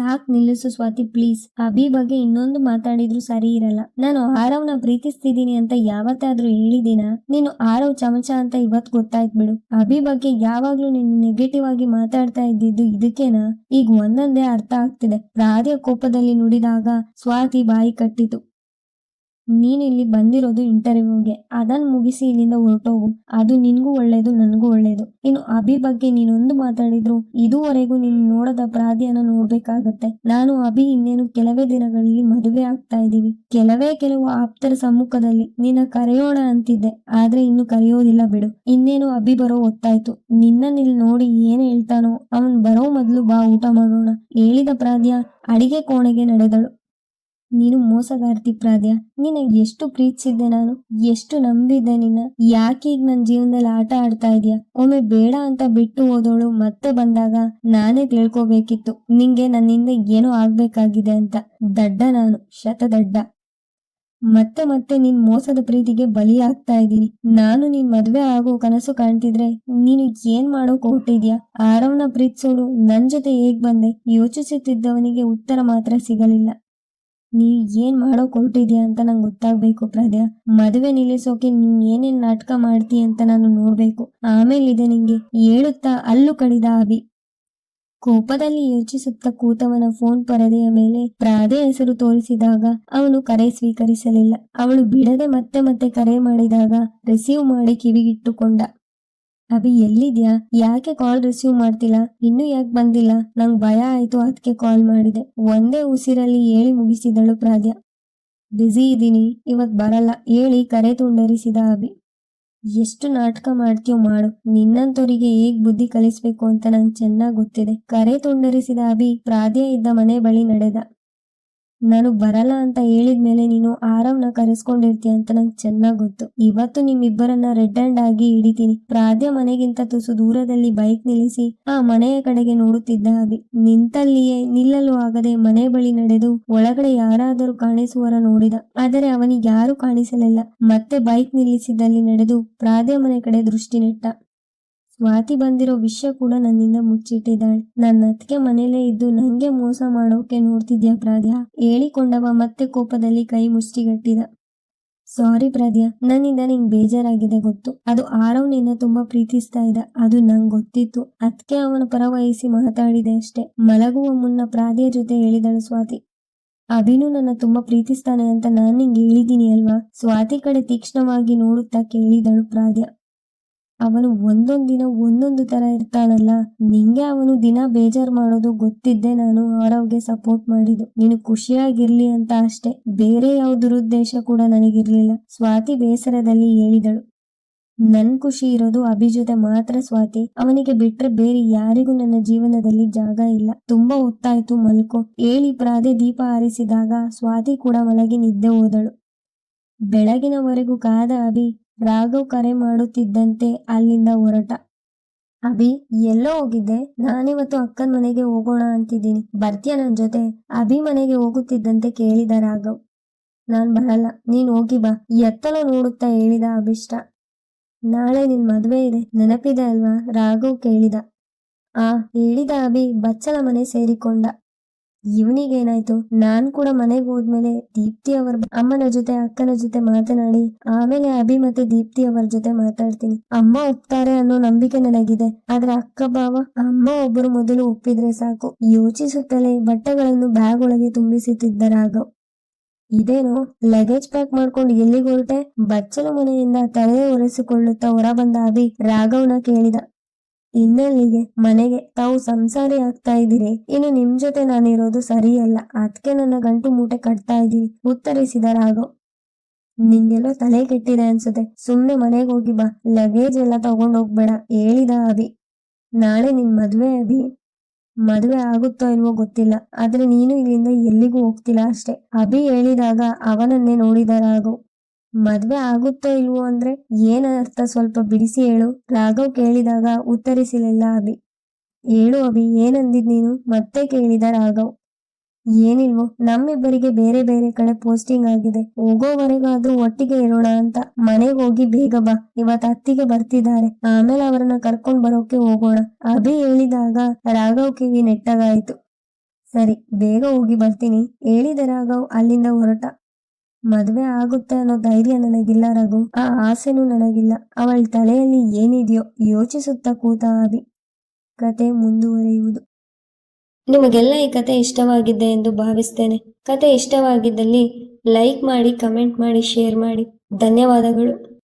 ಸಾಕ್ ನಿಲ್ಲಿಸು ಸ್ವಾತಿ ಪ್ಲೀಸ್ ಅಭಿ ಬಗ್ಗೆ ಇನ್ನೊಂದು ಮಾತಾಡಿದ್ರು ಸರಿ ಇರಲ್ಲ. ನಾನು ಆರವ್ನ ಪ್ರೀತಿಸ್ತಿದ್ದೀನಿ ಅಂತ ಯಾವತ್ತಾದ್ರೂ ಹೇಳಿದೀನ ನೀನು ಆರವ್ ಚಮಚ ಅಂತ ಇವತ್ ಗೊತ್ತಾಯ್ತು ಬಿಡು. ಅಭಿ ಬಗ್ಗೆ ಯಾವಾಗ್ಲೂ ನೀನು ನೆಗೆಟಿವ್ ಆಗಿ ಮಾತಾಡ್ತಾ ಇದ್ದಿದ್ದು ಇದಕ್ಕೇನಾ? ಈಗ ಒಂದೊಂದೇ ಅರ್ಥ ಆಗ್ತಿದೆ. ರಾಧೆಯ ಕೋಪದಲ್ಲಿ ನುಡಿದಾಗ ಸ್ವಾತಿ ಬಾಯಿ ಕಟ್ಟಿತು. ನೀನು ಇಲ್ಲಿ ಬಂದಿರೋದು ಇಂಟರ್ವ್ಯೂಗೆ. ಅದನ್ ಮುಗಿಸಿ ಇಲ್ಲಿಂದ ಹೊರಟೋಗು. ಅದು ನಿನ್ಗೂ ಒಳ್ಳೇದು, ನನಗೂ ಒಳ್ಳೇದು. ಇನ್ನು ಅಭಿ ಬಗ್ಗೆ ನೀನೊಂದು ಮಾತಾಡಿದ್ರು, ಇದುವರೆಗೂ ನೀನು ನೋಡದ ಪ್ರಾಧಿಯನ್ನ ನೋಡ್ಬೇಕಾಗತ್ತೆ. ನಾನು ಅಭಿ ಇನ್ನೇನು ಕೆಲವೇ ದಿನಗಳಲ್ಲಿ ಮದುವೆ ಆಗ್ತಾ ಇದ್ದೀವಿ. ಕೆಲವೇ ಕೆಲವು ಆಪ್ತರ ಸಮ್ಮುಖದಲ್ಲಿ ನಿನ್ನ ಕರೆಯೋಣ ಅಂತಿದ್ದೆ. ಆದ್ರೆ ಇನ್ನು ಕರೆಯೋದಿಲ್ಲ ಬಿಡು. ಇನ್ನೇನು ಅಭಿ ಬರೋ ಹೊತ್ತಾಯ್ತು. ನಿನ್ನನ್ನಿಲ್ಲಿ ನೋಡಿ ಏನ್ ಹೇಳ್ತಾನೋ, ಅವನ್ ಬರೋ ಮೊದ್ಲು ಬಾ ಊಟ ಮಾಡೋಣ. ಹೇಳಿದ ಪ್ರಾಧ್ಯ ಅಡಿಗೆ ಕೋಣೆಗೆ ನಡೆದಳು. ನೀನು ಮೋಸಗಾರ್ತಿ ಪ್ರಾದ್ಯ ನಿನ್ನ ಎಷ್ಟು ಪ್ರೀತಿಸಿದ್ದೆ ನಾನು, ಎಷ್ಟು ನಂಬಿದ್ದೆ ನಿನ್ನ, ಯಾಕೆ ಈಗ ನನ್ನ ಜೀವನದಲ್ಲಿ ಆಟ ಆಡ್ತಾ ಇದೀಯ? ಒಮ್ಮೆ ಬೇಡ ಅಂತ ಬಿಟ್ಟು ಹೋದವಳು ಮತ್ತೆ ಬಂದಾಗ ನಾನೇ ತಿಳ್ಕೊಬೇಕಿತ್ತು, ನಿಂಗೆ ನನ್ನಿಂದ ಏನೋ ಆಗ್ಬೇಕಾಗಿದೆ ಅಂತ. ದಡ್ಡ ನಾನು, ಶತದಡ್ಡ. ಮತ್ತೆ ಮತ್ತೆ ನಿನ್ ಮೋಸದ ಪ್ರೀತಿಗೆ ಬಲಿಯಾಗ್ತಾ ಇದ್ದೀನಿ. ನಾನು ನಿನ್ ಮದ್ವೆ ಆಗೋ ಕನಸು ಕಾಣ್ತಿದ್ರೆ ನೀನು ಏನ್ ಮಾಡೋಕ್ ಹೊಟ್ಟಿದ್ಯಾ ಆರವನ ಪ್ರೀತಿಸೋಳು ನನ್ ಜೊತೆ ಹೇಗ್ ಬಂದೆ? ಯೋಚಿಸುತ್ತಿದ್ದವನಿಗೆ ಉತ್ತರ ಮಾತ್ರ ಸಿಗಲಿಲ್ಲ. ನೀ ಏನ್ ಮಾಡೋಕ್ ಹೊರಟಿದ್ಯಾ ಅಂತ ನಂಗೆ ಗೊತ್ತಾಗ್ಬೇಕು ಪ್ರಾದ್ಯ. ಮದುವೆ ನಿಲ್ಲಿಸೋಕೆ ನೀನ್ ಏನೇನ್ ನಾಟಕ ಮಾಡ್ತೀಯ ಅಂತ ನಾನು ನೋಡ್ಬೇಕು. ಆಮೇಲಿದೆ ನಿಂಗೆ ಹೇಳುತ್ತಾ ಅಲ್ಲು ಕಡಿದ ಅಭಿ. ಕೋಪದಲ್ಲಿ ಯೋಚಿಸುತ್ತಾ ಕೂತವನ ಫೋನ್ ಪರದೆಯ ಮೇಲೆ ಪ್ರಾದೆ ಹೆಸರು ತೋರಿಸಿದಾಗ ಅವನು ಕರೆ ಸ್ವೀಕರಿಸಲಿಲ್ಲ. ಅವಳು ಬಿಡದೆ ಮತ್ತೆ ಮತ್ತೆ ಕರೆ ಮಾಡಿದಾಗ ರಿಸೀವ್ ಮಾಡಿ ಕಿವಿಗಿಟ್ಟುಕೊಂಡ. ಅಭಿ ಎಲ್ಲಿದ್ಯಾ? ಯಾಕೆ ಕಾಲ್ ರಿಸೀವ್ ಮಾಡ್ತಿಲ್ಲ? ಇನ್ನು ಯಾಕೆ ಬಂದಿಲ್ಲ? ನಂಗ್ ಭಯ ಆಯ್ತು ಅದಕ್ಕೆ ಕಾಲ್ ಮಾಡಿದೆ. ಒಂದೇ ಉಸಿರಲ್ಲಿ ಹೇಳಿ ಮುಗಿಸಿದಳು ಪ್ರಾದ್ಯ ಬ್ಯುಸಿ ಇದ್ದೀನಿ ಇವತ್ ಬರಲ್ಲ. ಹೇಳಿ ಕರೆ ತುಂಡರಿಸಿದ ಅಭಿ. ಎಷ್ಟು ನಾಟಕ ಮಾಡ್ತೀಯೋ ಮಾಡು. ನಿನ್ನಂತವರಿಗೆ ಹೇಗ್ ಬುದ್ಧಿ ಕಲಿಸ್ಬೇಕು ಅಂತ ನಂಗೆ ಚೆನ್ನಾಗ್ ಗೊತ್ತಿದೆ. ಕರೆ ತುಂಡರಿಸಿದ ಅಭಿ ಪ್ರಾದ್ಯ ಇದ್ದ ಮನೆ ಬಳಿ ನಡೆದ. ನಾನು ಬರಲ್ಲ ಅಂತ ಹೇಳಿದ ಮೇಲೆ ನೀನು ಆರವ್ನ ಕರೆಸ್ಕೊಂಡಿರ್ತೀಯ ಅಂತ ನಂಗೆ ಚೆನ್ನಾಗ್ ಗೊತ್ತು. ಇವತ್ತು ನಿಮ್ಮಿಬ್ಬರನ್ನ ರೆಡ್ ಹ್ಯಾಂಡ್ ಆಗಿ ಹಿಡಿತೀನಿ. ಪ್ರಾದ್ಯ ಮನೆಗಿಂತ ತುಸು ದೂರದಲ್ಲಿ ಬೈಕ್ ನಿಲ್ಲಿಸಿ ಆ ಮನೆಯ ಕಡೆಗೆ ನೋಡುತ್ತಿದ್ದ ಅಭಿ. ನಿಂತಲ್ಲಿಯೇ ನಿಲ್ಲಲು ಆಗದೆ ಮನೆ ಬಳಿ ನಡೆದು ಒಳಗಡೆ ಯಾರಾದರೂ ಕಾಣಿಸುವರ ನೋಡಿದ. ಆದರೆ ಅವನಿಗೆ ಯಾರು ಕಾಣಿಸಲಿಲ್ಲ. ಮತ್ತೆ ಬೈಕ್ ನಿಲ್ಲಿಸಿದಲ್ಲಿ ನಡೆದು ಪ್ರಾದ್ಯ ಮನೆ ಕಡೆ ದೃಷ್ಟಿ ನೆಟ್ಟ. ಸ್ವಾತಿ ಬಂದಿರೋ ವಿಷಯ ಕೂಡ ನನ್ನಿಂದ ಮುಚ್ಚಿಟ್ಟಿದ್ದಾಳೆ. ನನ್ನ ಅತ್ತಿಗೆ ಮನೇಲೇ ಇದ್ದು ನಂಗೆ ಮೋಸ ಮಾಡೋಕೆ ನೋಡ್ತಿದ್ಯಾ ಪ್ರಾದ್ಯ ಹೇಳಿಕೊಂಡವ ಮತ್ತೆ ಕೋಪದಲ್ಲಿ ಕೈ ಮುಷ್ಟಿಗಟ್ಟಿದ. ಸಾರಿ ಪ್ರಾದ್ಯ ನನ್ನಿಂದ ನಿಂಗ್ ಬೇಜಾರಾಗಿದೆ ಗೊತ್ತು. ಅದು ಆರವ್ ನಿನ್ನ ತುಂಬಾ ಪ್ರೀತಿಸ್ತಾ ಇದ್ದ. ಅದು ನಂಗ್ ಗೊತ್ತಿತ್ತು. ಅದಕ್ಕೆ ಅವನ ಪರ ವಹಿಸಿ ಮಾತಾಡಿದೆ ಅಷ್ಟೇ. ಮಲಗುವ ಮುನ್ನ ಪ್ರಾದ್ಯ ಜೊತೆ ಹೇಳಿದಳು ಸ್ವಾತಿ. ಅಭಿನು ನನ್ನ ತುಂಬಾ ಪ್ರೀತಿಸ್ತಾನೆ ಅಂತ ನಾನ್ ನಿಂಗೆ ಹೇಳಿದ್ದೀನಿ ಅಲ್ವಾ? ಸ್ವಾತಿ ಕಡೆ ತೀಕ್ಷ್ಣವಾಗಿ ನೋಡುತ್ತಾ ಕೇಳಿದಳು ಪ್ರಾದ್ಯ ಅವನು ಒಂದೊಂದು ದಿನ ಒಂದೊಂದು ತರ ಇರ್ತಾನಲ್ಲ ನಿಂಗೆ ಅವನು ದಿನ ಬೇಜಾರ್ ಮಾಡೋದು ಗೊತ್ತಿದ್ದೆ ನಾನು ಆರವ್ಗೆ ಸಪೋರ್ಟ್ ಮಾಡಿದ್ದು. ನೀನು ಖುಷಿಯಾಗಿರ್ಲಿ ಅಂತ ಅಷ್ಟೇ. ಬೇರೆ ಯಾವ ದುರುದ್ದೇಶ ಕೂಡ ನನಗಿರ್ಲಿಲ್ಲ. ಸ್ವಾತಿ ಬೇಸರದಲ್ಲಿ ಹೇಳಿದಳು. ನನ್ ಖುಷಿ ಇರೋದು ಅಭಿ ಜೊತೆ ಮಾತ್ರ ಸ್ವಾತಿ. ಅವನಿಗೆ ಬಿಟ್ರೆ ಬೇರೆ ಯಾರಿಗೂ ನನ್ನ ಜೀವನದಲ್ಲಿ ಜಾಗ ಇಲ್ಲ. ತುಂಬಾ ಹೊತ್ತಾಯ್ತು ಮಲ್ಕೋ. ಹೇಳಿ ಪ್ರಾದೆ ದೀಪ ಆರಿಸಿದಾಗ ಸ್ವಾತಿ ಕೂಡ ಮಲಗಿ ನಿದ್ದೆ ಹೋದಳು. ಬೆಳಗಿನವರೆಗೂ ಕಾದ ಅಭಿ ರಾಘವ್ ಕರೆ ಮಾಡುತ್ತಿದ್ದಂತೆ ಅಲ್ಲಿಂದ ಹೊರಟ. ಅಭಿ, ಎಲ್ಲೋ ಹೋಗಿದ್ದೆ. ನಾನಿವತ್ತು ಅಕ್ಕನ ಮನೆಗೆ ಹೋಗೋಣ ಅಂತಿದ್ದೀನಿ. ಬರ್ತೀಯ ನನ್ ಜೊತೆ? ಅಭಿ ಮನೆಗೆ ಹೋಗುತ್ತಿದ್ದಂತೆ ಕೇಳಿದ ರಾಘವ್. ನಾನ್ ಬರಲ್ಲ. ನೀನ್ ಹೋಗಿ ಬಾ. ಎತ್ತಲ ನೋಡುತ್ತಾ ಹೇಳಿದ ಅಭಿಷ್ಟ. ನಾಳೆ ನಿನ್ ಮದ್ವೆ ಇದೆ. ನೆನಪಿದೆ ಅಲ್ವಾ? ರಾಘವ್ ಕೇಳಿದ. ಆ ಹೇಳಿದ ಅಭಿ ಬಚ್ಚಲ ಮನೆ ಸೇರಿಕೊಂಡ. ಇವನಿಗೇನಾಯ್ತು? ನಾನ್ ಕೂಡ ಮನೆಗೆ ಹೋದ್ಮೇಲೆ ದೀಪ್ತಿ ಅವರ ಅಮ್ಮನ ಜೊತೆ, ಅಕ್ಕನ ಜೊತೆ ಮಾತನಾಡಿ, ಆಮೇಲೆ ಅಭಿ ಮತ್ತೆ ದೀಪ್ತಿ ಅವರ ಜೊತೆ ಮಾತಾಡ್ತೀನಿ. ಅಮ್ಮ ಒಪ್ತಾರೆ ಅನ್ನೋ ನಂಬಿಕೆ ನನಗಿದೆ. ಆದ್ರೆ ಅಕ್ಕ ಬಾವ ಅಮ್ಮ ಒಬ್ಬರು ಮೊದಲು ಒಪ್ಪಿದ್ರೆ ಸಾಕು. ಯೋಚಿಸುತ್ತಲೇ ಬಟ್ಟೆಗಳನ್ನು ಬ್ಯಾಗ್ ಒಳಗೆ ತುಂಬಿಸುತ್ತಿದ್ದ ರಾಘವ್. ಇದೇನು ಲಗೇಜ್ ಪ್ಯಾಕ್ ಮಾಡ್ಕೊಂಡು ಎಲ್ಲಿಗೆ ಹೊರಟೆ? ಬಚ್ಚಲ ಮನೆಯಿಂದ ತಲೆ ಒರೆಸಿಕೊಳ್ಳುತ್ತಾ ಹೊರಬಂದ ಅಭಿ ರಾಘವ್ನ ಕೇಳಿದ. ಇನ್ನೆಲ್ಲಿಗೆ ಮನೆಗೆ ತಾವು ಸಂಸಾರಿ ಆಗ್ತಾ ಇದ್ದೀರಿ. ಇನ್ನು ನಿಮ್ ಜೊತೆ ನಾನಿರೋದು ಸರಿಯಲ್ಲ. ಅದಕ್ಕೆ ನನ್ನ ಗಂಟು ಮೂಟೆ ಕಟ್ತಾ ಇದ್ದೀನಿ. ಉತ್ತರಿಸಿದ ರಾಘವ್. ನಿಂಗೆಲ್ಲೋ ತಲೆ ಕೆಟ್ಟಿದೆ ಅನ್ಸುತ್ತೆ. ಸುಮ್ನೆ ಮನೆಗೆ ಹೋಗಿ ಬಾ. ಲಗೇಜ್ ಎಲ್ಲ ತಗೊಂಡ್ ಹೋಗ್ಬೇಡ. ಹೇಳಿದ ಅಭಿ. ನಾಳೆ ನಿನ್ ಮದ್ವೆ ಅಭಿ. ಮದುವೆ ಆಗುತ್ತೋ ಇಲ್ವೋ ಗೊತ್ತಿಲ್ಲ. ಆದ್ರೆ ನೀನು ಇಲ್ಲಿಂದ ಎಲ್ಲಿಗೂ ಹೋಗ್ತಿಲ್ಲ ಅಷ್ಟೇ. ಅಭಿ ಹೇಳಿದಾಗ ಅವನನ್ನೇ ನೋಡಿದ ರಾಘವ್. ಮದ್ವೆ ಆಗುತ್ತೋ ಇಲ್ವೋ ಅಂದ್ರೆ ಏನ ಅರ್ಥ? ಸ್ವಲ್ಪ ಬಿಡಿಸಿ ಹೇಳು. ರಾಘವ್ ಕೇಳಿದಾಗ ಉತ್ತರಿಸಲಿಲ್ಲ ಅಭಿ. ಹೇಳು ಅಭಿ ಏನಂದಿದ್ ನೀನು? ಮತ್ತೆ ಕೇಳಿದ ರಾಘವ್. ಏನಿಲ್ವೋ, ನಮ್ಮಿಬ್ಬರಿಗೆ ಬೇರೆ ಬೇರೆ ಕಡೆ ಪೋಸ್ಟಿಂಗ್ ಆಗಿದೆ. ಹೋಗೋವರೆಗಾದ್ರೂ ಒಟ್ಟಿಗೆ ಇರೋಣ ಅಂತ. ಮನೆಗೆ ಹೋಗಿ ಬೇಗ ಬಾ. ಇವತ್ ಅತ್ತಿಗೆ ಬರ್ತಿದ್ದಾರೆ. ಆಮೇಲೆ ಅವರನ್ನ ಕರ್ಕೊಂಡ್ ಬರೋಕೆ ಹೋಗೋಣ. ಅಭಿ ಹೇಳಿದಾಗ ರಾಘವ್ ಕಿವಿ ನೆಟ್ಟಗಾಯ್ತು. ಸರಿ, ಬೇಗ ಹೋಗಿ ಬರ್ತೀನಿ. ಹೇಳಿದ ರಾಘವ್ ಅಲ್ಲಿಂದ ಹೊರಟ. ಮದ್ವೆ ಆಗುತ್ತೆ ಅನ್ನೋ ಧೈರ್ಯ ನನಗಿಲ್ಲ ರಘು. ಆ ಆಸೆನೂ ನನಗಿಲ್ಲ. ಅವಳ ತಲೆಯಲ್ಲಿ ಏನಿದೆಯೋ ಯೋಚಿಸುತ್ತಾ ಕೂತ ಅಭಿ ಕತೆ ಮುಂದುವರಿಯುವುದು. ನಿಮಗೆಲ್ಲ ಈ ಕತೆ ಇಷ್ಟವಾಗಿದೆ ಎಂದು ಭಾವಿಸ್ತೇನೆ. ಕತೆ ಇಷ್ಟವಾಗಿದ್ದಲ್ಲಿ ಲೈಕ್ ಮಾಡಿ, ಕಮೆಂಟ್ ಮಾಡಿ, ಶೇರ್ ಮಾಡಿ. ಧನ್ಯವಾದಗಳು.